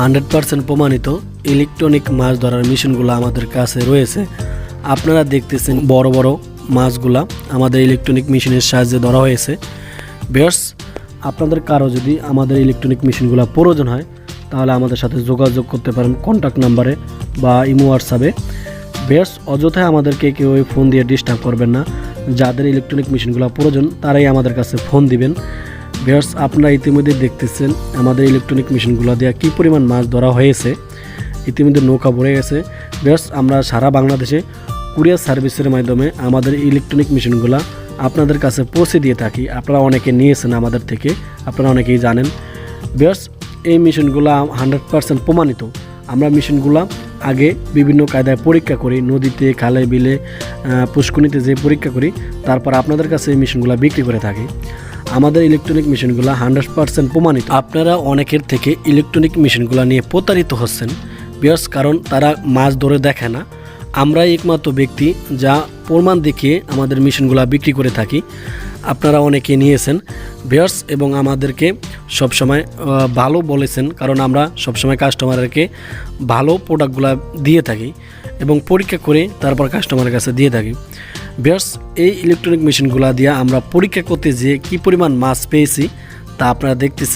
Hundred percent প্রমাণিত electronic মাছ ধরার মেশিনগুলো আমাদের কাছে রয়েছে। আপনারা দেখতেছেন বড় বড় মাছগুলা আমাদের ইলেকট্রনিক মেশিনের সাহায্যে ধরা হয়েছে। বেয়ার্স আপনাদের কারও যদি আমাদের ইলেকট্রনিক মেশিনগুলো প্রয়োজন হয়, তাহলে আমাদের সাথে যোগাযোগ করতে পারেন কন্ট্যাক্ট নাম্বারে বা ইমো হোয়াটসঅ্যাপে বেশ অযথায় আমাদেরকে কেউ ফোন দিয়ে ডিস্টার্ব করবেন না। যাদের ইলেকট্রনিক মেশিনগুলো প্রয়োজন, তারাই আমাদের কাছে ফোন দিবেন। বেয়ার্স আপনারা ইতিমধ্যে দেখতেছেন আমাদের ইলেকট্রনিক মেশিনগুলো দিয়ে কী পরিমাণ মাছ ধরা হয়েছে। ইতিমধ্যে নৌকা ভরে গেছে। বেশ আমরা সারা বাংলাদেশে কুরিয়ার সার্ভিসের মাধ্যমে আমাদের ইলেকট্রনিক মেশিনগুলো আপনাদের কাছে পৌঁছে দিয়ে থাকি। আপনারা অনেকে নিয়েছেন আমাদের থেকে, আপনারা অনেকেই জানেন। বেশ এই মেশিনগুলো হান্ড্রেড পার্সেন্ট প্রমাণিত। আমরা মেশিনগুলো আগে বিভিন্ন কায়দায় পরীক্ষা করি, নদীতে, খালে, বিলে পুষ্কুনিতে যে পরীক্ষা করি, তারপর আপনাদের কাছে এই মেশিনগুলো বিক্রি করে থাকি। আমাদের ইলেকট্রনিক মেশিনগুলো হান্ড্রেড পার্সেন্ট প্রমাণিত। আপনারা অনেকের থেকে ইলেকট্রনিক মেশিনগুলো নিয়ে প্রতারিত হচ্ছেন। বিয়ার্স কারণ তারা মাছ ধরে দেখে না। আমরাই একমাত্র ব্যক্তি যা প্রমাণ দেখিয়ে আমাদের মেশিনগুলো বিক্রি করে থাকি। আপনারা অনেকে নিয়েছেন। ভিয়ার্স এবং আমাদেরকে সবসময় ভালো বলেছেন। কারণ আমরা সবসময় কাস্টমারকে ভালো প্রোডাক্টগুলো দিয়ে থাকি এবং পরীক্ষা করে তারপর কাস্টমারের কাছে দিয়ে থাকি। ভিয়ার্স এই ইলেকট্রনিক মেশিনগুলো দিয়ে আমরা পরীক্ষা করতে যেয়ে কি পরিমাণ মাছ পেয়েছি, তা আপনারা দেখতেছেন।